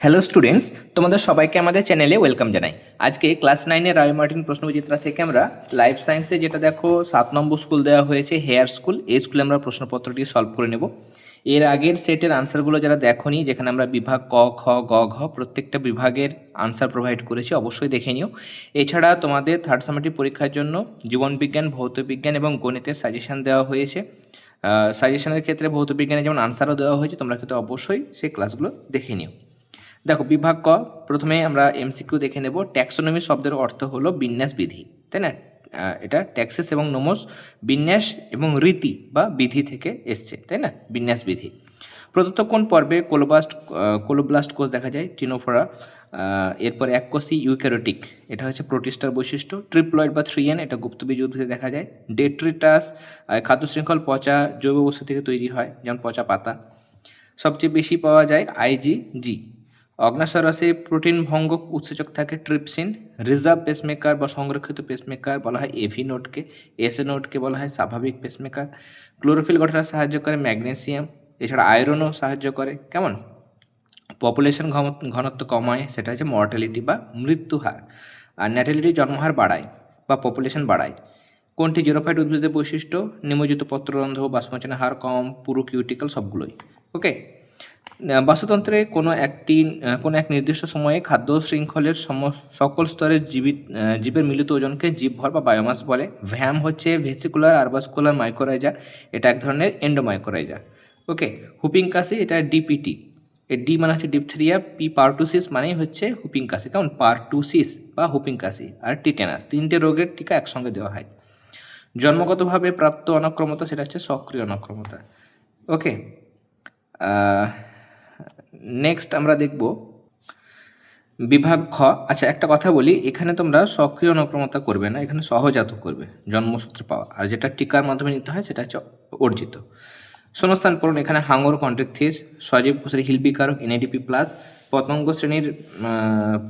Hello students তোমাদের সবাইকে আমাদের চ্যানেলে ওয়েলকাম জানাই। আজকে ক্লাস নাইনের রায় মার্টিন প্রশ্নবিচিত্রা থেকে আমরা লাইফ সায়েন্সে যেটা দেখো, সাত নম্বর স্কুল দেওয়া হয়েছে হেয়ার স্কুল এই স্কুলে আমরা প্রশ্নপত্রটি সলভ করে নেব। এর আগের সেটের আনসারগুলো যারা দেখোনি, যেখানে আমরা বিভাগ ক, খ, গ, ঘ প্রত্যেকটা বিভাগের আনসার প্রোভাইড করেছি, অবশ্যই দেখে নিও। এছাড়া তোমাদের থার্ড সামেটিভ পরীক্ষার জন্য জীবনবিজ্ঞান ভৌতবিজ্ঞান এবং গণিতের সাজেশন দেওয়া হয়েছে। সাজেশনের ক্ষেত্রে ভৌতবিজ্ঞানে যেমন আনসারও দেওয়া হয়েছে, তোমরা কিন্তু অবশ্যই সেই ক্লাসগুলো দেখে নিও। দেখো, বিভাগ ক, প্রথমে আমরা এমসিকিউ দেখে নেব। ট্যাক্সোনমি শব্দের অর্থ হলো বিন্যাস বিধি, তাই না? এটা ট্যাক্সেস এবং নোমোস বিন্যাস এবং রীতি বা বিধি থেকে এসছে, তাই না? বিন্যাস বিধি। প্রদত্ত কোন পর্বে কোলোবাস্ট কোলোব্লাস্ট কোষ দেখা যায়? টিনোফোরা এরপর এককোষী ইউক্যারোটিক এটা হচ্ছে প্রোটিস্টার বৈশিষ্ট্য। ট্রিপ্লয়েড বা থ্রিয়েন এটা গুপ্তবীজ উদ্ভিদে দেখা যায়। ডেট্রিটাস খাদ্য শৃঙ্খল পচা জৈব বস্তু থেকে তৈরি হয়, যেমন পচা পাতা। সবচেয়ে বেশি পাওয়া যায় আইজিজি অগ্নাশয়রসে প্রোটিন ভঙ্গক উৎসেচক থাকে ট্রিপসিন, রিজার্ভ পেসমেকার বা সংরক্ষিত পেসমেকার বলা হয় এভি নোটকে এসএ নোটকে বলা হয় স্বাভাবিক পেসমেকার ক্লোরোফিল গঠনে সাহায্য করে ম্যাগনেসিয়াম, এছাড়া আয়রনও সাহায্য করে। কেমন? পপুলেশন ঘনত্ব কমায়, সেটা হচ্ছে মর্টালিটি বা মৃত্যু হার। আর ন্যাটালিটি জন্মহার বাড়ায় বা পপুলেশন বাড়ায়। কোনটি জিরোফাইট উদ্ভিদের বৈশিষ্ট্য? নিমজ্জিত পত্ররন্ধ্র বাষ্পমোচনের হার কম, পুরো কিউটিক্যাল সবগুলোই। ওকে বাস্তুতন্ত্রে কোনো একটি কোনো এক নির্দিষ্ট সময়ে খাদ্য শৃঙ্খলের সম, সকল স্তরের জীবিত জীবের মিলিত ওজনকে জীবভর বা বায়োমাস বলে। ভ্যাম হচ্ছে ভেসিকুলার আরবাসকুলার মাইক্রোরাইজা এটা এক ধরনের এন্ডোমাইক্রোরাইজা ওকে হুপিং কাশি এটা ডিপিটি এ ডি মানে হচ্ছে ডিপথেরিয়া পি পার্টুসিস মানেই হচ্ছে হুপিং কাশি কেমন? পার্টুসিস বা হুপিং কাশি আর টিটেনাস তিনটে রোগের টিকা একসঙ্গে দেওয়া হয়। জন্মগতভাবে প্রাপ্ত অনক্রমতা, সেটা হচ্ছে সক্রিয় অনক্রমতা। ওকে নেক্সট আমরা দেখব বিভাগ খ। আচ্ছা একটা কথা বলি, এখানে তোমরা সক্রিয় অনক্রমতা করবে না, এখানে সহজাত করবে, জন্মসূত্রে পাওয়া। আর যেটা টিকার মাধ্যমে নিতে হয়, সেটা হচ্ছে অর্জিত। শূন্যস্থান পূরণ, এখানে হাঙ্গর কন্ট্রিকথিস সজীব কোষের হিলবিকারক এনএডিপি প্লাস পতঙ্গ শ্রেণির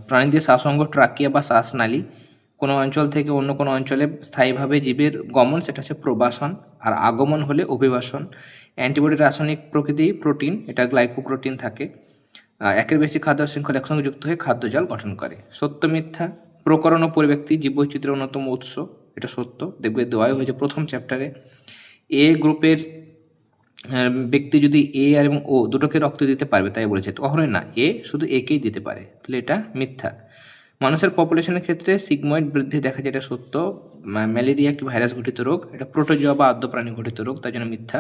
প্রাণীদের শ্বাসঙ্গ, ট্রাকিয়া বা শ্বাসনালী কোনো অঞ্চল থেকে অন্য কোনো অঞ্চলে স্থায়ীভাবে জীবের গমন, সেটা হচ্ছে প্রবাসন আর আগমন হলে অভিবাসন। অ্যান্টিবডি রাসায়নিক প্রকৃতি, প্রোটিন, এটা গ্লাইকোপ্রোটিন থাকে। একের বেশি খাদ্য শৃঙ্খল একসঙ্গে যুক্ত হয়ে খাদ্যজাল গঠন করে। সত্য মিথ্যা, প্রকরণ ও পরিব্যক্তি, জীববৈচিত্র্যের অন্যতম উৎস, এটা সত্য। দেখবে দেওয়াই হয়েছে প্রথম চ্যাপ্টারে এ গ্রুপের ব্যক্তি যদি এ আর এবং ও দুটোকে রক্ত দিতে পারবে, তাই বলেছে। কখনোই না, এ শুধু একেই দিতে পারে, তাহলে এটা মিথ্যা। মানুষের পপুলেশনের ক্ষেত্রে সিগময়েড বৃদ্ধি দেখা যায়, এটা সত্য। ম্যালেরিয়া একটি ভাইরাস ঘটিত রোগ। এটা প্রোটোজোয়া বা আদ্য প্রাণী ঘটিত রোগ, তার জন্য মিথ্যা।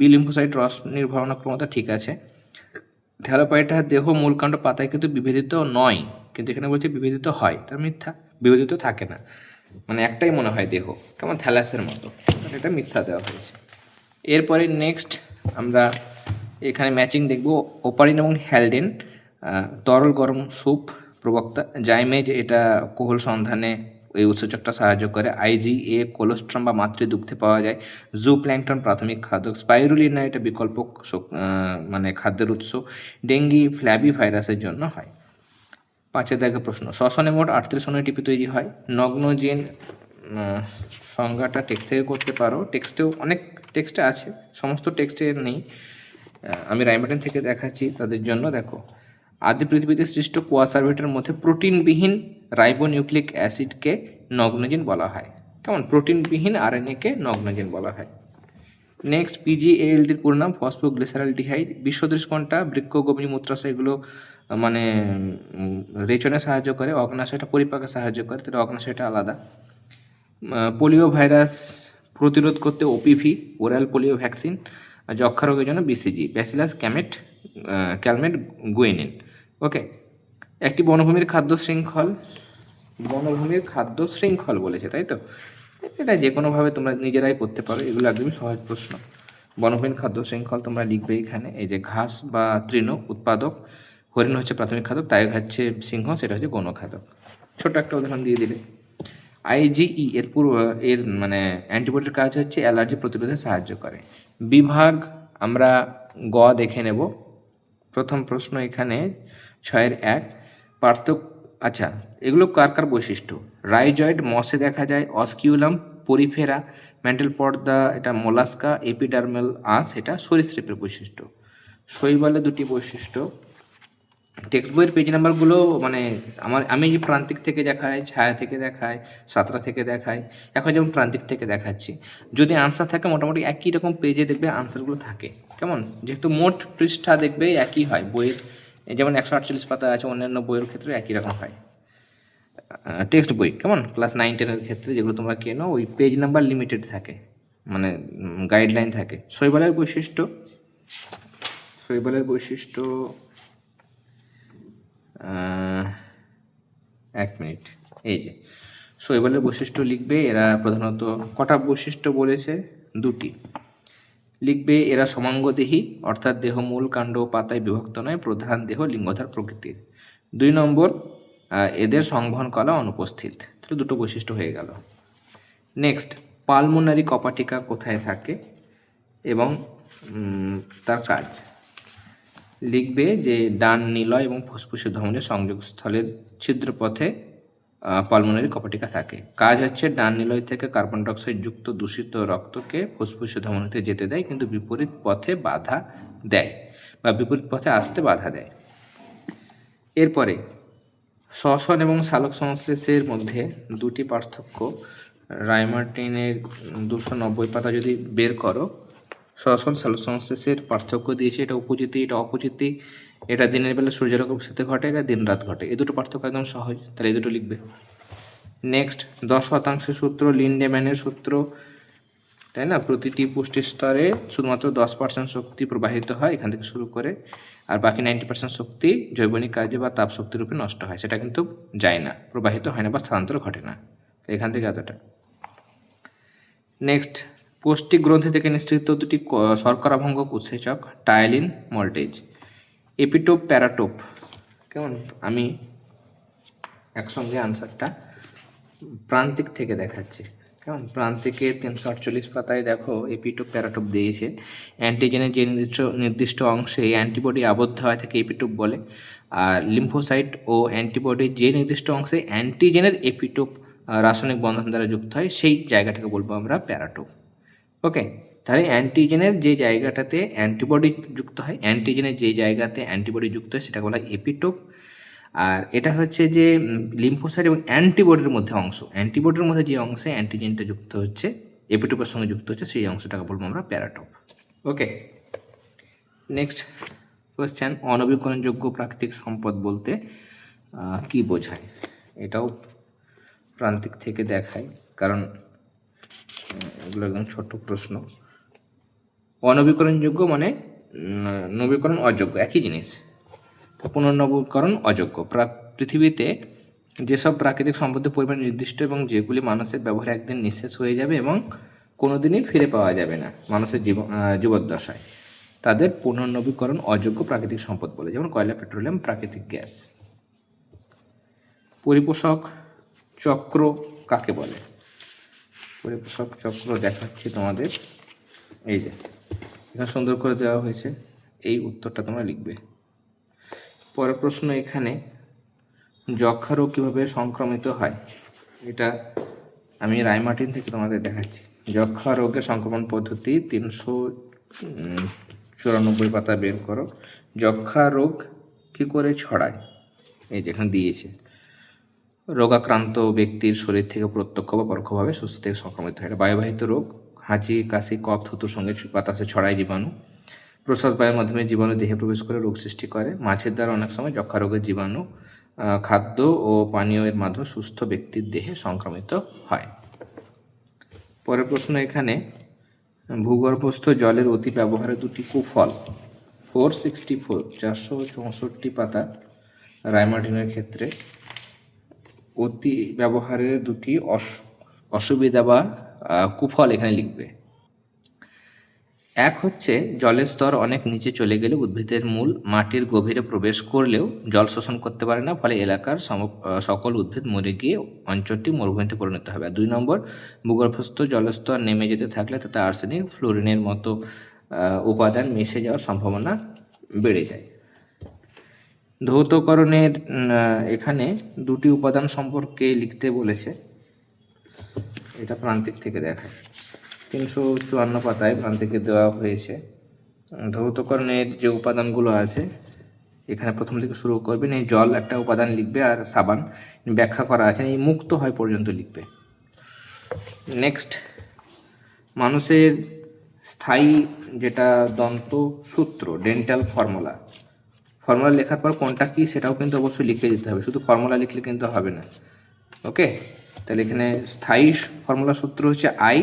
বিলিম্ফোসাইট রস নির্ভরণ ক্ষমতা ঠিক আছে। থ্যালোপাইটা দেহ মূলকাণ্ড পাতায় কিন্তু বিভেদিত নয়, কিন্তু এখানে বলছে বিভেদিত হয়, তার মিথ্যা। বিভেদিত থাকে না। মানে একটাই মনে হয় দেহ, কেমন থ্যালাসের মতো। এটা মিথ্যা দেওয়া হয়েছে। এরপরে নেক্সট আমরা এখানে ম্যাচিং দেখব ওপারিন এবং হ্যালডেন তরল গরম স্যুপ প্রবক্তা জাইমেজ এটা কোহল সন্ধানে এই উৎসেচকটা সাহায্য করে। আইজিএ কোলোস্ট্রাম বা মাতৃদুগ্ধে পাওয়া যায়। জু প্ল্যাংটন প্রাথমিক খাদ্য স্পাইরুলিনা এটা বিকল্প মানে খাদ্যের উৎস। ডেঙ্গি ফ্ল্যাবি ভাইরাসের জন্য হয়। পাঁচের দেখা প্রশ্ন, শ্বসনে মোট আটত্রিশ টিপি তৈরি হয়। নগ্ন জিন সংজ্ঞাটা টেক্সটে করতে পারো। টেক্সটেও অনেক টেক্সটে আছে, সমস্ত টেক্সটে নেই। আমি রাইমাটেন থেকে দেখাচ্ছি তাদের জন্য। দেখো আদি পৃথিবীতে সৃষ্ট কোয়াসার্ভেটের মধ্যে প্রোটিনবিহীন রাইবোনিউক্লিক অ্যাসিডকে নগ্নজেন বলা হয়। কেমন? প্রোটিনবিহীন আরএনএকে নগ্নজেন বলা হয়। নেক্সট পিজিএলডির পুরো নাম ফসফোগ্লিসারালডিহাইড বিশ্বদৃষ্কণটা বৃক্ষ গভীর মূত্রাশয় এগুলো মানে রেচনে সাহায্য করে, অগ্নাশয়টা পরিপাকে সাহায্য করে, তাহলে অগ্নাশয়টা আলাদা। পোলিও ভাইরাস প্রতিরোধ করতে ওপিভি, ওরাল পোলিও ভ্যাকসিন, আর যক্ষা রোগের জন্য BCG, bacillus, Calmette Calmette, Guerin. ওকে একটি বনভূমির খাদ্য শৃঙ্খল, বনভূমির খাদ্য শৃঙ্খল বলেছে, তাই তো? এটা যে কোনোভাবে তোমরা নিজেরাই করতে পারো, এগুলো একদমই সহজ প্রশ্ন। বনভূমির খাদ্য শৃঙ্খল তোমরা লিখবে এখানে, এই যে ঘাস বা তৃণ উৎপাদক, হরিণ হচ্ছে প্রাথমিক খাদক তাই হচ্ছে সিংহ, সেটা হচ্ছে গণ খাদক ছোট একটা উদাহরণ দিয়ে দিলে। আইজিই এর পূর্ব, এর মানে অ্যান্টিবডির কাজ হচ্ছে অ্যালার্জি প্রতিরোধে সাহায্য করে। বিভাগ, আমরা গ দেখে নেব। প্রথম প্রশ্ন এখানে ছয়ের এক, পার্থক্য আচ্ছা এগুলো কার কার বৈশিষ্ট্য? রাইজয়েড, মসে দেখা যায়, অস্কিউলাম, পরিফেরা, মেন্টাল পর্দা, এটা মোলাস্কা, এপিডার্মেল আঁশ এটা সরীসৃপের বৈশিষ্ট্য। শৈবালে দুটি বৈশিষ্ট্য। টেক্সট বইয়ের পেজ নাম্বারগুলো মানে আমার, আমি যে প্রান্তিক থেকে দেখাই, ছায়া থেকে দেখাই, সাতরা থেকে দেখাই, এখন যেমন প্রান্তিক থেকে দেখাচ্ছি, যদি আনসার থাকে, মোটামুটি একই রকম পেজে দেখবে আনসারগুলো থাকে, কেমন? যেহেতু মোট পৃষ্ঠা দেখবে, একই হয়, বইয়ের যেমন একশো আটচল্লিশ পাতা আছে, অন্যান্য বইয়ের ক্ষেত্রে একই রকম হয়। টেক্সট বই, কেমন? ক্লাস নাইন টেনের ক্ষেত্রে যেগুলো তোমরা কেনো ওই পেজ নাম্বার লিমিটেড থাকে মানে গাইডলাইন থাকে। শৈবালের বৈশিষ্ট্য? শৈবালের বৈশিষ্ট্য এক মিনিট। এই যে, শৈবালের বৈশিষ্ট্য লিখবে, এরা প্রধানত কটা বৈশিষ্ট্য বলেছে? দুটি। লিখবে, এরা সমাঙ্গদেহী, অর্থাৎ দেহ মূল কাণ্ড পাতায় বিভক্ত নয়, প্রধান দেহ লিঙ্গধার প্রকৃতির। দুই নম্বর এদের সংবহন কলা অনুপস্থিত। তাহলে দুটো বৈশিষ্ট্য হয়ে গেল। নেক্সট, পালমোনারি কপাটিকা কোথায় থাকে এবং তার কাজ? লিখবে যে, ডান নিলয় এবং ফুসফুসের ধমনের সংযোগস্থলের ছিদ্রপথে পালমোনারি কপাটিকা থাকে। কাজ হচ্ছে ডান নিলয় থেকে কার্বন ডাইঅক্সাইড যুক্ত দূষিত রক্তকে ফুসফুসের ধমনীতে যেতে দেয়, কিন্তু বিপরীত পথে বাধা দেয় বা বিপরীত পথে আসতে বাধা দেয়। এরপরে শ্বসন এবং সালোক সংশ্লেষের মধ্যে দুটি পার্থক্য। রায়মার্টিনের দুশো নব্বই পাতা যদি বের করো, শ্বসন সালোক সংশ্লেষের পার্থক্য দিয়েছে এটা উপজিতি, এটা অপজিতি। এটা দিনের বেলা সূর্যের সাথে ঘটে, এটা দিন রাত ঘটে। এই দুটো পার্থক্য একদম সহজ। তাহলে এই দুটো লিখবে। নেক্সট দশ শতাংশ সূত্র লিন্ডেম্যানের সূত্র। তাই না? প্রতিটি পুষ্টি স্তরে শুধুমাত্র দশ পার্সেন্ট শক্তি প্রবাহিত হয় এখান থেকে শুরু করে, আর বাকি নাইনটি পার্সেন্ট শক্তি জৈবনিক কাজে বা তাপ শক্তির রূপে নষ্ট হয়। সেটা কিন্তু যায় না, প্রবাহিত হয় না বা স্থানান্তর ঘটে না। এখান থেকে এতটা। নেক্সট পৌষ্টিক গ্রন্থি থেকে নিঃসৃত দুটি শর্করাভঙ্গক উৎসেচক টায়ালিন মল্টেজ। এপিটোপ প্যারাটোপ কেমন? আমি একসঙ্গে আনসারটা প্রান্তিক থেকে দেখাচ্ছি। কেমন? প্রান্তিকে তিনশো আটচল্লিশ পাতায় দেখো এপিটোপ প্যারাটোপ দিয়েছে। অ্যান্টিজেনের যে নির্দিষ্ট নির্দিষ্ট অংশে অ্যান্টিবডি আবদ্ধ হয় তাকে এপিটোপ বলে। আর লিম্ফোসাইট ও অ্যান্টিবডির যে নির্দিষ্ট অংশে অ্যান্টিজেনের এপিটোপ রাসায়নিক বন্ধন দ্বারা যুক্ত হয়, সেই জায়গাটাকে বলব আমরা প্যারাটোপ। ওকে? তাহলে অ্যান্টিজেনের যে জায়গাটাতে অ্যান্টিবডি যুক্ত হয় অ্যান্টিজেনের যে জায়গাতে অ্যান্টিবডি যুক্ত হয় সেটা বলা হয় এপিটোপ আর এটা হচ্ছে যে লিম্ফোসাইট এবং অ্যান্টিবডির মধ্যে অংশ। অ্যান্টিবডির মধ্যে যে অংশে অ্যান্টিজেনটা যুক্ত হচ্ছে এপিটোপের সঙ্গে যুক্ত হচ্ছে, সেই অংশটাকে বলব আমরা প্যারাটোপ ওকে নেক্সট কোয়েশ্চেন অনবীকরণযোগ্য প্রাকৃতিক সম্পদ বলতে কি বোঝায়? এটাও প্রান্তিক থেকে দেখায়, কারণ এগুলো একদম ছোট্ট প্রশ্ন। অনবীকরণযোগ্য মানে নবীকরণ অযোগ্য একই জিনিস। পুনর্নবীকরণ অযোগ্য। পৃথিবীতে যেসব প্রাকৃতিক সম্পদের পরিমাণ নির্দিষ্ট এবং যেগুলি মানুষের ব্যবহার একদিন নিঃশেষ হয়ে যাবে এবং কোনোদিনই ফিরে পাওয়া যাবে না মানুষের আহ, জীবদ্দশায়। তাদের পুনর্নবীকরণ অযোগ্য প্রাকৃতিক সম্পদ বলে যেমন কয়লা পেট্রোলিয়াম প্রাকৃতিক গ্যাস। পরিপোষক চক্র কাকে বলে? পরিপোষক চক্র দেখাচ্ছি তোমাদের। এই যে, এখানে সুন্দর করে দেওয়া হয়েছে। এই উত্তরটা তোমরা লিখবে। পরের প্রশ্ন এখানে যক্ষা রোগ কীভাবে সংক্রমিত হয়? এটা আমি রায়মার্টিন থেকে তোমাদের দেখাচ্ছি। যক্ষা রোগের সংক্রমণ পদ্ধতি তিনশো চুরানব্বই পাতা বের করো। যক্ষা রোগ কী করে ছড়ায়? এই যেখানে দিয়েছে। রোগাক্রান্ত ব্যক্তির শরীর থেকে প্রত্যক্ষ বা পরোক্ষভাবে সুস্থ থেকে সংক্রমিত হয়। এটা বায়ুবাহিত রোগ। হাঁচি, কাশি, কফ থুতুর সঙ্গে বাতাসে ছড়ায় জীবাণু। প্রশ্বাস বায়ুর মাধ্যমে জীবাণু দেহে প্রবেশ করে রোগ সৃষ্টি করে। মাছের দ্বারা অনেক সময় যক্ষা রোগের জীবাণু খাদ্য ও পানীয়ের মাধ্যমে সুস্থ ব্যক্তির দেহে সংক্রমিত হয়। পরের প্রশ্ন এখানে, ভূগর্ভস্থ জলের অতি ব্যবহারের দুটি কুফল, ফোর সিক্সটি ফোর, চারশো চৌষট্টি পাতা রায়মার্টিনের ক্ষেত্রে অতি ব্যবহারের দুটি অসুবিধা বা কুফল এখানে লিখবে। এক হচ্ছে, জলের স্তর অনেক নিচে চলে গেলে উদ্ভিদের মূল মাটির গভীরে প্রবেশ করলেও জল শোষণ করতে পারে না, ফলে এলাকার সম- সকল উদ্ভিদ মরে গিয়ে অঞ্চলটি মরুভূমিতে পরিণত হবে। আর দুই নম্বর, ভূগর্ভস্থ জলস্তর নেমে যেতে থাকলে তাতে আর্সেনিক, ফ্লোরিনের মতো উপাদান মিশে যাওয়ার সম্ভাবনা বেড়ে যায়। ধৌতকরণের এখানে দুটি উপাদান সম্পর্কে লিখতে বলেছে। এটা প্রান্তিক থেকে দেখায় তিনশো চুয়ান্ন পাতায় প্রান্তিকে দেওয়া হয়েছে। ধৌতকরণের যে উপাদানগুলো আছে, এখানে প্রথম থেকে শুরু করবেন, এই জল একটা উপাদান লিখবে আর সাবান ব্যাখ্যা করা আছে, এই মুক্ত হয় পর্যন্ত লিখবে। নেক্সট মানুষের স্থায়ী যেটা দন্ত সূত্র ডেন্টাল ফর্মুলা ফর্মুলা লেখার পর কোনটা কি সেটাও কিন্তু অবশ্যই লিখে দিতে হবে, শুধু ফর্মুলা লিখলে কিন্তু হবে না। ওকে তাহলে এখানে স্থায়ী ফর্মুলা সূত্র হচ্ছে I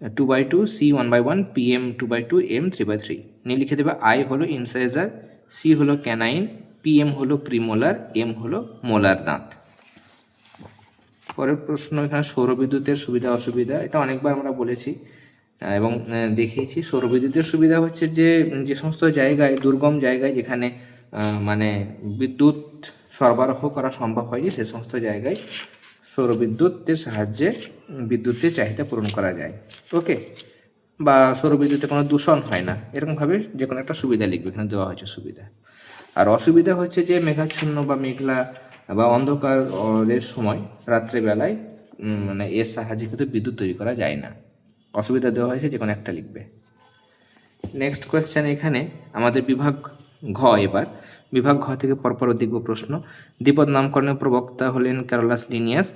two by two C one by one P M two by two M three by three নিয়ে লিখে দেবে আই হলো ইনসাইজার সি হলো ক্যানাইন পি এম হলো প্রিমোলার এম হলো মোলার দাঁত। পরের প্রশ্ন, এখানে সৌরবিদ্যুতের সুবিধা, অসুবিধা, এটা অনেকবার আমরা বলেছি এবং দেখিয়েছি সৌরবিদ্যুতের সুবিধা হচ্ছে যে যে সমস্ত জায়গায়, দুর্গম জায়গায় যেখানে মানে বিদ্যুৎ সরবরাহ করা সম্ভব হয়নি, সে সমস্ত জায়গায় সৌরবিদ্যুতের সাহায্যে বিদ্যুতের চাহিদা পূরণ করা যায়। ওকে বা সৌরবিদ্যুতে কোনো দূষণ হয় না। এরকমভাবে যে কোনো একটা সুবিধা লিখবে, এখানে দেওয়া হয়েছে সুবিধা। আর অসুবিধা হচ্ছে যে মেঘাচ্ছন্ন বা মেঘলা বা অন্ধকারের সময় রাত্রেবেলায় মানে এর সাহায্যে কিন্তু বিদ্যুৎ তৈরি করা যায় না। অসুবিধা দেওয়া হয়েছে যে কোনো একটা লিখবে। নেক্সট কোয়েশ্চেন এখানে আমাদের বিভাগ ঘ এবার। বিভাগ ঘ থেকে পরপর দেখব প্রশ্ন। দ্বিপদ নামকরণের প্রবক্তা হলেন ক্যারোলাস লিনিয়াস।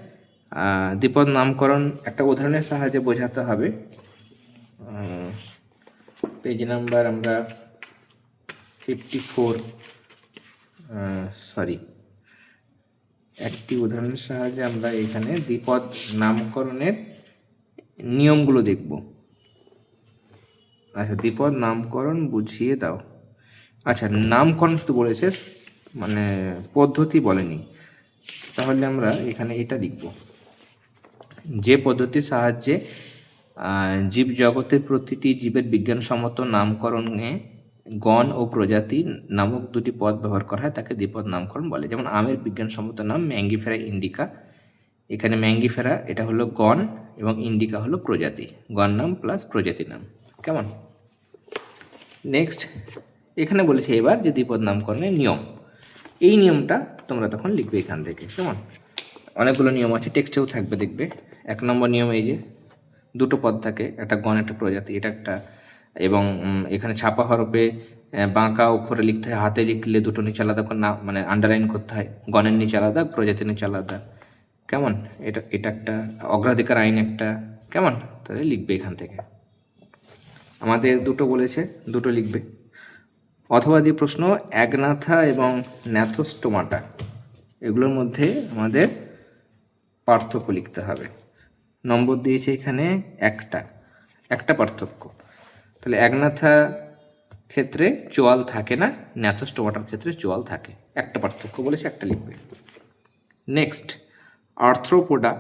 দ্বিপদ নামকরণ একটা উদাহরণের সাহায্যে বোঝাতে হবে। পেজ নাম্বার আমরা ফিফটি ফোর সরি একটি উদাহরণের সাহায্যে আমরা এখানে দ্বিপদ নামকরণের নিয়মগুলো দেখব। আচ্ছা দ্বিপদ নামকরণ বুঝিয়ে দাও। আচ্ছা নামকরণ শুধু বলেছে মানে পদ্ধতি বলেনি। তাহলে আমরা এখানে এটা লিখব। যে পদ্ধতির সাহায্যে জীব জগতের প্রতিটি জীবের বিজ্ঞানসম্মত নামকরণে গণ ও প্রজাতি নামক দুটি পদ ব্যবহার করা হয়, তাকে দ্বিপদ নামকরণ বলে। যেমন আমের বিজ্ঞানসম্মত নাম ম্যাঙ্গিফেরা ইন্ডিকা। এখানে ম্যাঙ্গিফেরা, এটা হলো গণ এবং ইন্ডিকা হলো প্রজাতি। গণ নাম প্লাস প্রজাতি নাম। কেমন? নেক্সট। এখানে বলেছে এবার যে দ্বিপদ নামকরণের নিয়ম। এই নিয়মটা তোমরা তখন লিখবে এখান থেকে কেমন? অনেকগুলো নিয়ম আছে টেক্সটেও থাকবে দেখবে। এক নম্বর নিয়ম এই যে দুটো পদ থাকে একটা গণ একটা প্রজাতি এটা একটা। এবং এখানে ছাপা আহ, বাঁকা অক্ষরে লিখতে হয় হাতে লিখলে দুটো নিচে আলাদা করে না মানে আন্ডারলাইন করতে হয় গণের নিচে আলাদা প্রজাতির নিচে আলাদা। কেমন? এটা এটা একটা অগ্রাধিকার আইন একটা কেমন? তাহলে লিখবে এখান থেকে। আমাদের দুটো বলেছে দুটো লিখবে। অথবা দিয়ে প্রশ্ন অ্যাগনাথা এবং ন্যাথোস্টোমাটা এগুলোর মধ্যে আমাদের পার্থক্য লিখতে হবে। নম্বর দিয়েছে এখানে একটা একটা পার্থক্য। তাহলে অ্যাগনাথা ক্ষেত্রে চোয়াল থাকে না ন্যাথোস্টোমাটার ক্ষেত্রে চোয়াল থাকে। একটা পার্থক্য বলেছে, একটা লিখবে। নেক্সট, আর্থ্রোপোডা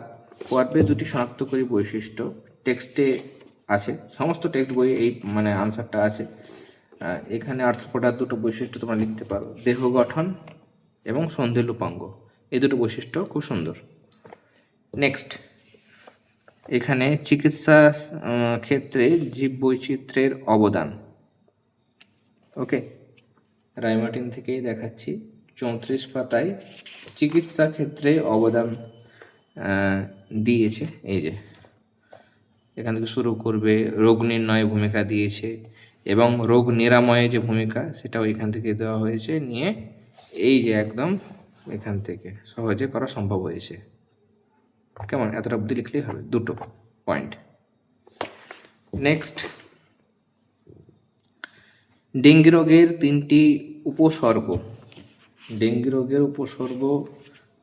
পর্বে দুটি শনাক্তকারী বৈশিষ্ট্য। টেক্সটে আছে, সমস্ত টেক্সট বই এই মানে আনসারটা আছে। এখানে আর্থ্রোপোডার দুটো বৈশিষ্ট্য তোমরা লিখতে পারো। দেহ গঠন এবং সন্ধিলুপাঙ্গ এই দুটো বৈশিষ্ট্য খুব সুন্দর। নেক্সট এখানে চিকিৎসা ক্ষেত্রে জীব বৈচিত্র্যের অবদান। ওকে রায়মার্টিন থেকেই দেখাচ্ছি। চৌত্রিশ পাতায় চিকিৎসা ক্ষেত্রে অবদান দিয়েছে। এই যে, এখান থেকে শুরু করবে, রোগ নির্ণয়ে ভূমিকা দিয়েছে। এবং রোগ নিরাময়ে যে ভূমিকা, সেটাও এখান থেকে দেওয়া হয়েছে। নিয়ে এই যে একদম এখান থেকে সহজে করা সম্ভব হয়েছে। কেমন? এতটা বুদ্ধি লিখলেই হবে। দুটো পয়েন্ট নেক্সট ডেঙ্গি রোগের তিনটি উপসর্গ। ডেঙ্গি রোগের উপসর্গ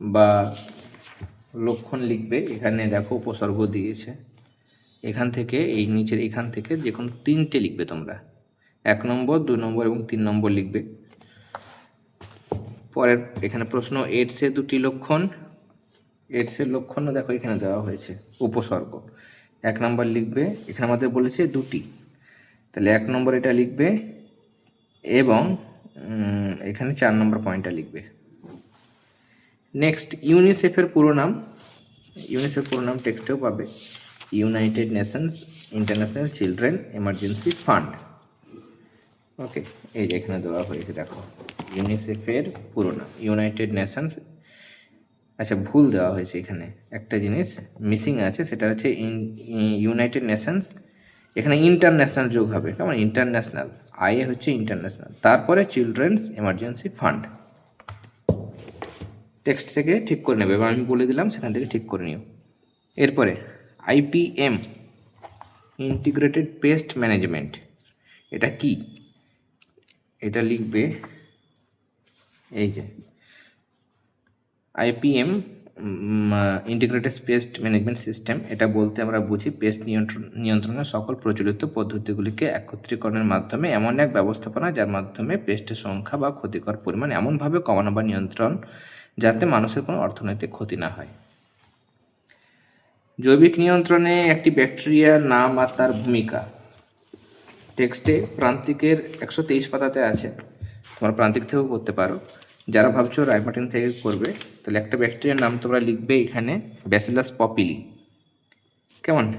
বা লক্ষণ লিখবে। এখানে দেখো উপসর্গ দিয়েছে। এখান থেকে, এই নিচের এখান থেকে যে কোনো তিনটে লিখবে তোমরা। এক নম্বর, দুই নম্বর এবং তিন নম্বর লিখবে। পরের এখানে প্রশ্ন এইডসের দুটি লক্ষণ এইডসের লক্ষণও দেখো এখানে দেওয়া হয়েছে, উপসর্গ। এক নম্বর লিখবে, এখানে আমাদের বলেছে দুটি। তাহলে এক নম্বর এটা লিখবে এবং এখানে চার নম্বর পয়েন্টটা লিখবে। নেক্সট ইউনিসেফের পুরো নাম ইউনিসেফ পুরো নাম টেক্সটেও পাবে। United Nations International Children Emergency Fund okay, এই যে এখানে দেওয়া হয়েছে, দেখো। ইউনিসেফের পুরো নাম ইউনাইটেড নেশনস আচ্ছা ভুল দেওয়া হয়েছে এখানে। একটা জিনিস মিসিং আছে, সেটা হচ্ছে ইউনাইটেড নেশনস এখানে ইন্টারন্যাশনাল যোগ হবে, কেমন? ইন্টারন্যাশনাল আই এ হচ্ছে ইন্টারন্যাশনাল তারপরে চিলড্রেন্স এমার্জেন্সি ফান্ড টেক্সট থেকে ঠিক করে নেবে, এবার আমি বলে দিলাম, সেখান থেকে ঠিক করে নিও। এরপরে আইপিএম ইন্টিগ্রেটেড পেস্ট ম্যানেজমেন্ট এটা কি? এটা লিখবে এই যে IPM integrated pest management system এটা বলতে আমরা বুঝি পেস্ট নিয়ন্ত্রণ, নিয়ন্ত্রণের সকল প্রচলিত পদ্ধতিগুলিকে একত্রীকরণের মাধ্যমে এমন এক ব্যবস্থাপনা যার মাধ্যমে পেস্টের সংখ্যা বা ক্ষতিকর পরিমাণ এমনভাবে কমানো বা নিয়ন্ত্রণ যাতে মানুষের কোনো অর্থনৈতিক ক্ষতি না হয়। জৈবিক নিয়ন্ত্রণে একটি ব্যাকটেরিয়ার নাম আর তার ভূমিকা। টেক্সটে প্রান্তিকের একশো তেইশ পাতাতে আছে। তোমরা প্রান্তিক থেকেও করতে পারো। যারা ভাবছ রায়মার্টিন থেকে করবে, তাহলে একটা ব্যাকটেরিয়ার নাম তোমরা লিখবে এখানে ব্যাসিলাস পপিলি কেমন?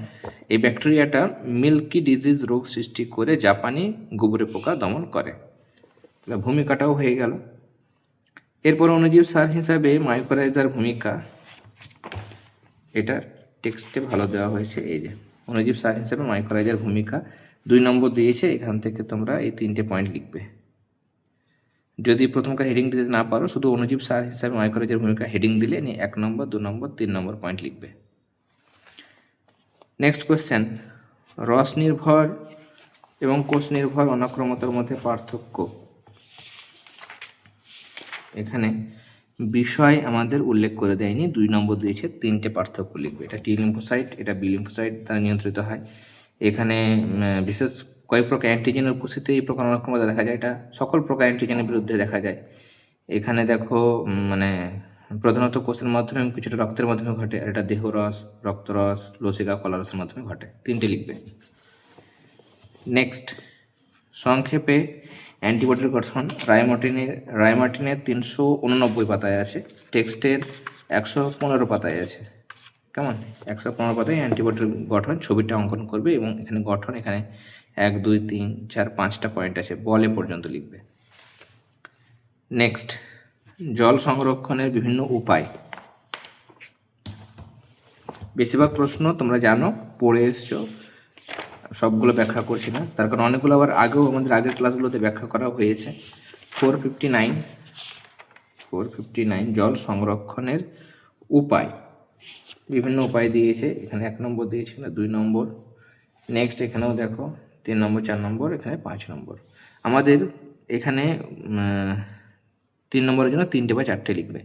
এই ব্যাকটেরিয়াটা মিল্কি ডিজিজ রোগ সৃষ্টি করে জাপানি গোবরে পোকা দমন করে। তাহলে ভূমিকাটাও হয়ে গেল। এরপর অনুজীব সার হিসাবে মাইক্রোরাইজার ভূমিকা। এটা টেক্সটে ভালো দেওয়া হয়েছে, এই যে। অণুজীব সার হিসাবে মাইক্রোরাইজার ভূমিকা। দুই নম্বর দিয়েছে, এখান থেকে তোমরা এই তিনটে পয়েন্ট লিখবে। যদি প্রথমকার হেডিং দিতে না পারো, শুধু অণুজীব সার হিসাবে মাইক্রোরাইজার ভূমিকা হেডিং দিলে নিয়ে এক নম্বর, দু নম্বর, তিন নম্বর পয়েন্ট লিখবে। নেক্সট কোয়েশ্চেন রস নির্ভর এবং কোষ নির্ভর অনাক্রমতার মধ্যে পার্থক্য। এখানে বিষয় আমাদের উল্লেখ করে দেয়নি, দুই নম্বর দিয়েছে, তিনটে পার্থক্য লিখবে। এটা টি লিম্ফোসাইট এটা বি লিম্ফোসাইট দ্বারা নিয়ন্ত্রিত হয়। এখানে বিশেষ কয়েক প্রকার অ্যান্টিজেনের উপস্থিতি এই প্রকার অনাক্রমতা দেখা যায়। এটা সকল প্রকার অ্যান্টিজেনের বিরুদ্ধে দেখা যায়। এখানে দেখো মানে প্রধানত কোষের মাধ্যমে এবং কিছুটা রক্তের মাধ্যমে ঘটে, আর এটা দেহরস, রক্তরস, লসিকা, কলারসের মাধ্যমে ঘটে। তিনটে লিখবে। নেক্সট সংক্ষেপে অ্যান্টিবডির গঠন। রায়মার্টিনের রায়মার্টিনের তিনশো উননব্বই পাতায় আছে। টেক্সটের একশো পনেরো পাতায় আছে। কেমন? একশো পনেরো পাতায় অ্যান্টিবডির গঠন, ছবিটা অঙ্কন করবে এবং এখানে গঠন এখানে এক, দুই, তিন, চার, পাঁচটা পয়েন্ট আছে, বলে পর্যন্ত লিখবে। নেক্সট জল সংরক্ষণের বিভিন্ন উপায়। বেশিরভাগ প্রশ্ন তোমরা জানো, পড়ে এসছো, সবগুলো ব্যাখ্যা করছি না। তার কারণ অনেকগুলো আবার আগেও আমাদের আগের ক্লাসগুলোতে ব্যাখ্যা করা হয়েছে। Four fifty nine four fifty nine জল সংরক্ষণের উপায়। বিভিন্ন উপায় দিয়েছে। এখানে এক নম্বর দিয়েছে না দুই নম্বর। নেক্সট এখানেও দেখো, তিন নম্বর, চার নম্বর, এখানে পাঁচ নম্বর। আমাদের এখানে তিন নম্বরের জন্য তিনটে বা চারটে লিখবে।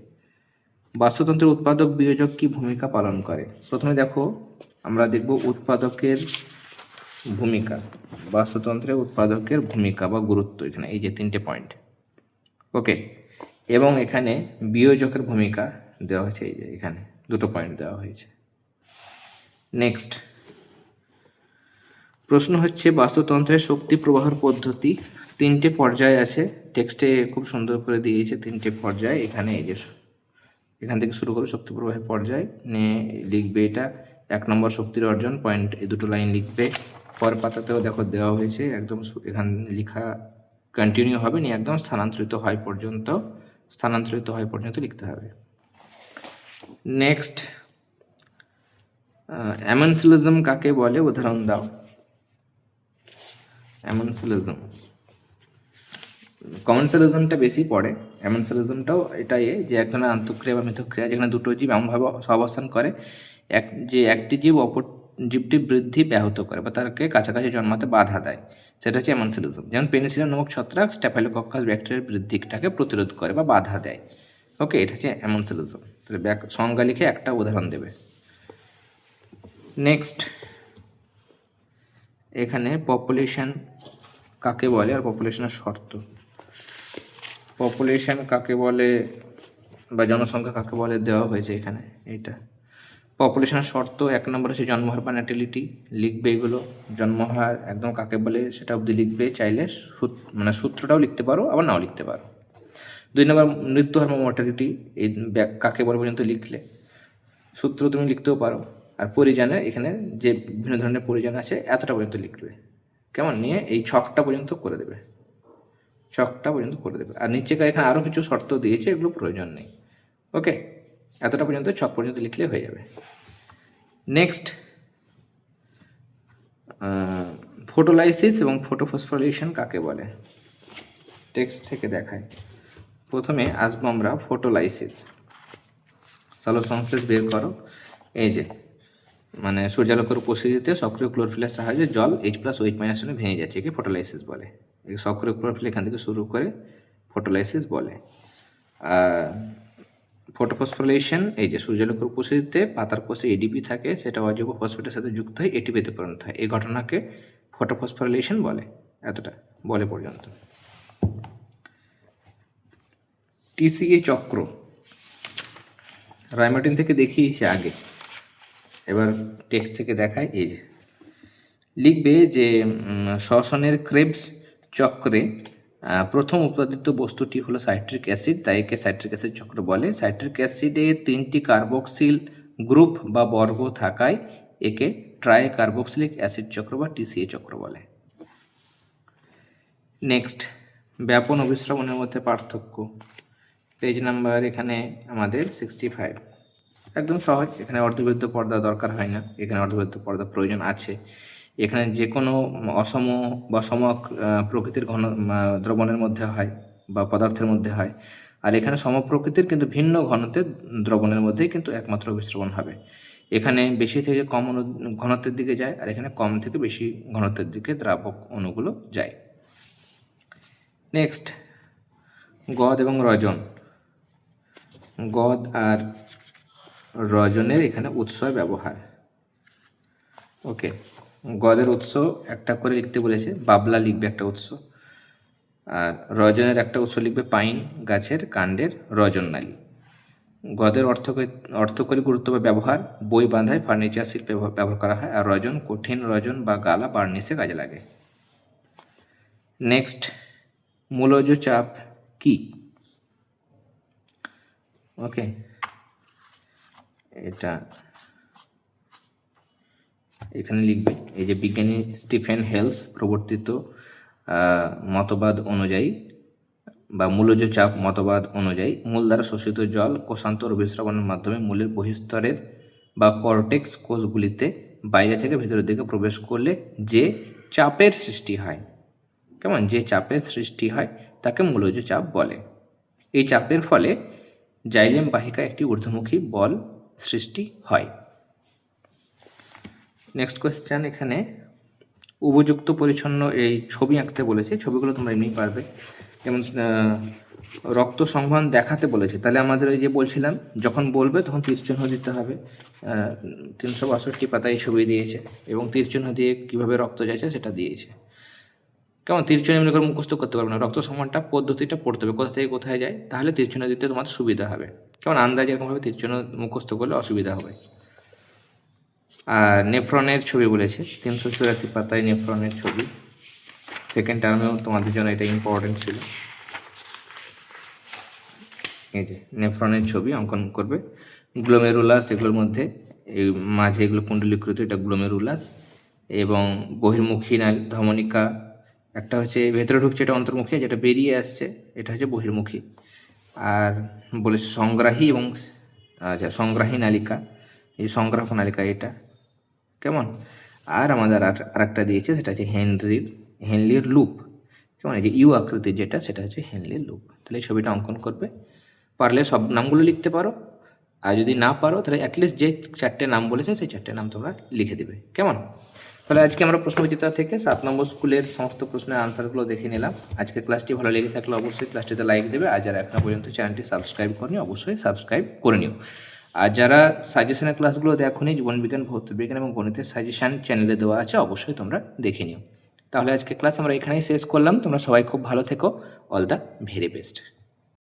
বাস্তুতন্ত্রের উৎপাদক বিয়োজক কি ভূমিকা পালন করে? প্রথমে দেখো, আমরা দেখব উৎপাদকের ভূমিকা। বাস্তুতন্ত্রের উৎপাদকের ভূমিকা বা গুরুত্ব, এখানে এই যে তিনটে পয়েন্ট ওকে এবং এখানে বিয়োজকের ভূমিকা দেওয়া হয়েছে এই যে এখানে। দুটো পয়েন্ট দেওয়া হয়েছে। নেক্সট প্রশ্ন হচ্ছে, বাস্তুতন্ত্রের শক্তি প্রবাহের পদ্ধতি তিনটে পর্যায় আছে। টেক্সটে খুব সুন্দর করে দিয়েছে তিনটে পর্যায়। এখানে এই যে এখান থেকে শুরু করে শক্তি প্রবাহের পর্যায়। নিয়ে লিখবে এটা। এক নম্বর শক্তির অর্জন পয়েন্ট এই দুটো লাইন লিখবে। পর পাতাতেও দেখো দেওয়া হয়েছে, একদম এখান লেখা কন্টিনিউ হবে, নিয়ে একদম স্থানান্তরিত হয় পর্যন্ত। স্থানান্তরিত হয় পর্যন্ত লিখতে হবে। নেক্সট অ্যামেন্সিলিজম কাকে বলে? উদাহরণ দাও। অ্যামেন্সিলিজম কমেন্সালিজমটা বেশি পড়ে। অ্যামেন্সালিজমটাও এটাই যে এক ধরনের আন্তঃক্রিয়া বা মিথক্রিয়া, যেখানে দুটো জীব এমনভাবে সহাবস্থান করে, এক, যে একটি জীব অপর জীবটি বৃদ্ধি ব্যাহত করে বা তাকে কাছাকাছি জন্মাতে বাধা দেয়। সেটা হচ্ছে অ্যামেন্সালিজম যেমন পেনিসিলিন নামক ছত্রাক স্ট্যাফাইলোকক্কাস ব্যাকটেরিয়ার বৃদ্ধিটাকে প্রতিরোধ করে বা বাধা দেয়। ওকে এটা হচ্ছে অ্যামেন্সালিজম তাহলে ব্যাক সংজ্ঞা লিখে একটা উদাহরণ দেবে। নেক্সট এখানে পপুলেশন কাকে বলে আর পপুলেশনের শর্ত? পপুলেশন কাকে বলে বা জনসংখ্যা কাকে বলে দেওয়া হয়েছে এখানে, এইটা। পপুলেশনের শর্ত, এক নম্বর হচ্ছে জন্মহার বা ন্যাটিলিটি লিখবে এগুলো। জন্মহার একদম কাকে বলে সেটা অবধি লিখবে, চাইলে সূত- মানে সূত্রটাও লিখতে পারো, আবার নাও লিখতে পারো। দুই নম্বর মৃত্যুহার বা মর্টালিটি এই কাকে বলে পর্যন্ত লিখলে? সূত্র তুমি লিখতেও পারো। আর পরিজনের এখানে যে বিভিন্ন ধরনের পরিজন আছে, এতটা পর্যন্ত লিখবে। কেমন? নিয়ে এই ছকটা পর্যন্ত করে দেবে। ছকটা পর্যন্ত করে দেবে। আর নিচে এখানে আরও কিছু শর্ত দিয়েছে, এগুলো প্রয়োজন নেই। ওকে? এতটা পর্যন্ত ছক পর্যন্ত লিখলে হয়ে যাবে। নেক্সট ফটোলাইসিস এবং ফটোফসফোরিলেশন কাকে বলে? টেক্সট থেকে দেখায়। প্রথমে আসব আমরা ফটোলাইসিস। চলো সংশ্লেষ বের করো। এই যে মানে সূর্যালোকের উপস্থিতিতে সক্রিয় ক্লোরোফিলের সাহায্যে জল এইচ প্লাস ওইচ মাইনাস ভেঙে যাচ্ছে, একে ফটোলাইসিস বলে। সক্রিয় ক্লোরোফিল এখান থেকে শুরু করে ফটোলাইসিস বলে। ফটোফসফোরিলেশন এই যে সূর্যালোকের উপস্থিতিতে পাতার কোষে এডিপি থাকে, সেটা অজৈব ফসফেটের সাথে যুক্ত হয়ে এটিপিতে পরিণত হয়। এই ঘটনাকে ফটোফসফোরিলেশন বলে, এতটা, বলে পর্যন্ত। টিসিএ চক্র। রায়মার্টিন থেকে দেখিয়েছে আগে। এবার টেক্সট থেকে দেখায় এই যে। লিখবে যে শ্বসনের ক্রেবস চক্রে প্রথম উৎপাদিত বস্তুটি হলো সাইট্রিক অ্যাসিড, তাই একে সাইট্রিক অ্যাসিড চক্র বলে। সাইট্রিক অ্যাসিডে তিনটি কার্বক্সিল গ্রুপ বা বর্গ থাকায় একে ট্রাই কার্বক্সিলিক অ্যাসিড চক্র বা টিসিএ চক্র বলে। নেক্সট, ব্যাপন অবিশ্রবণের মধ্যে পার্থক্য। পেজ নাম্বার এখানে আমাদের সিক্সটি ফাইভ একদম সহজ, এখানে অর্ধবৃত্ত পর্দা দরকার হয় না, এখানে অর্ধবৃত্ত পর্দা প্রয়োজন আছে। এখানে যে কোনো অসম বা সম প্রকৃতির ঘন দ্রবণের মধ্যে হয় বা পদার্থের মধ্যে হয়। আর এখানে সমপ্রকৃতির কিন্তু ভিন্ন ঘনত্বের দ্রবণের মধ্যেই কিন্তু একমাত্র বিশ্রবণ হবে। এখানে বেশি থেকে কম অনু, ঘনত্বের দিকে যায়, আর এখানে কম থেকে বেশি ঘনত্বের দিকে দ্রাবক অণুগুলো যায়। নেক্সট গদ এবং রজন। গদ আর রজনের এখানে উৎস ব্যবহার। ওকে, গদের উৎস একটা করে লিখতে বলেছে, বাবলা লিখবে একটা উৎস, আর রজনের একটা উৎস লিখবে পাইন গাছের কাণ্ডের রজননালী গদের অর্থ অর্থকরী গুরুত্ব বা ব্যবহার, বই বাঁধায় ফার্নিচার শিল্পে ব্যবহার করা হয়, আর রজন কঠিন রজন বা গালা বার্নিসে কাজে লাগে। নেক্সট, মূলজ চাপ কি? ওকে। এটা এখানে লিখবে, এই যে বিজ্ঞানী স্টিফেন হেলস প্রবর্তিত মতবাদ অনুযায়ী বা মূলজ চাপ মতবাদ অনুযায়ী মূল দ্বারা শোষিত জল কোষান্তর অভিস্রবণের মাধ্যমে মূলের বহিস্তরের বা কর্টেক্স কোষগুলিতে বাইরে থেকে ভেতরের দিকে প্রবেশ করলে যে চাপের সৃষ্টি হয়, কেমন? যে চাপের সৃষ্টি হয় তাকে মূলজ চাপ বলে। এই চাপের ফলে জাইলেম বাহিকা একটি ঊর্ধ্বমুখী বল সৃষ্টি হয়। নেক্সট কোয়েশ্চেন এখানে, উপযুক্ত পরিচ্ছন্ন এই ছবি আঁকতে বলেছে, ছবিগুলো তোমরা এমনি পারবে। যেমন রক্ত সংবহন দেখাতে বলেছে। তাহলে আমাদের ওই যে বলছিলাম, যখন বলবে তখন তীর চিহ্ন দিতে হবে। তিনশো বাষট্টি পাতায় এই ছবি দিয়েছে এবং তীর চিহ্ন দিয়ে কীভাবে রক্ত যাচ্ছে সেটা দিয়েছে। কেমন? তীরচিহ্ন এমনি করে মুখস্থ করতে পারবে না। রক্ত সমানটা পদ্ধতিটা পড়তে হবে। কোথা থেকে কোথায় যায়? তাহলে তীরচিহ্ন দিতে তোমার সুবিধা হবে। কেমন? আন্দাজ এরকমভাবে তীরচিহ্ন মুখস্থ করলে অসুবিধা হবে। আর নেফ্রনের ছবি বলেছে। তিনশো চুরাশি পাতায় নেফ্রনের ছবি। সেকেন্ড টার্মেও তোমাদের জন্য এটা ইম্পর্টেন্ট ছিল। এই যে, নেফ্রনের ছবি অঙ্কন করবে। গ্লোমেরুলাস এগুলোর মধ্যে, এই মাঝে এগুলো কুণ্ডলীকৃত, এটা গ্লোমেরুলাস এবং বহির্মুখী ধমনিকা একটা হচ্ছে ভেতরে ঢুকছে এটা অন্তর্মুখী, যেটা বেরিয়ে আসছে, এটা হচ্ছে বহির্মুখী। আর বলে সংগ্রাহী এবং আচ্ছা সংগ্রাহী নালিকা, এই যে সংগ্রাহক নালিকা এটা। কেমন? আর আমাদের আর, আরেকটা দিয়েছে, সেটা হচ্ছে হেনরির হেনলির লুপ। কেমন? এই যে ইউ আকৃতির যেটা, সেটা হচ্ছে হেনলির লুপ। তাহলে এই ছবিটা অঙ্কন করবে। পারলে সব নামগুলো লিখতে পারো। আর যদি না পারো, তাহলে অ্যাটলিস্ট যে চারটে নাম বলেছে, সেই চারটে নাম তোমরা লিখে দেবে। কেমন? তাহলে আজকে আমরা প্রশ্নবিচিত্রা থেকে সাত নম্বর স্কুলের সমস্ত প্রশ্নের আনসারগুলো দেখে নিলাম। আজকে ক্লাসটি ভালো লেগে থাকলে অবশ্যই ক্লাসটিতে লাইক দেবে, আর যারা এখনও পর্যন্ত চ্যানেলটি সাবস্ক্রাইব করেনি অবশ্যই সাবস্ক্রাইব করে নিও। আর যারা সাজেশনের ক্লাসগুলো দেখোনি, জীবন বিজ্ঞান, ভৌত বিজ্ঞান এবং গণিতের সাজেশন চ্যানেলে দেওয়া আছে, অবশ্যই তোমরা দেখে নিও। তাহলে আজকে ক্লাস আমরা এখানেই শেষ করলাম। তোমরা সবাই খুব ভালো থেকো। All the very best.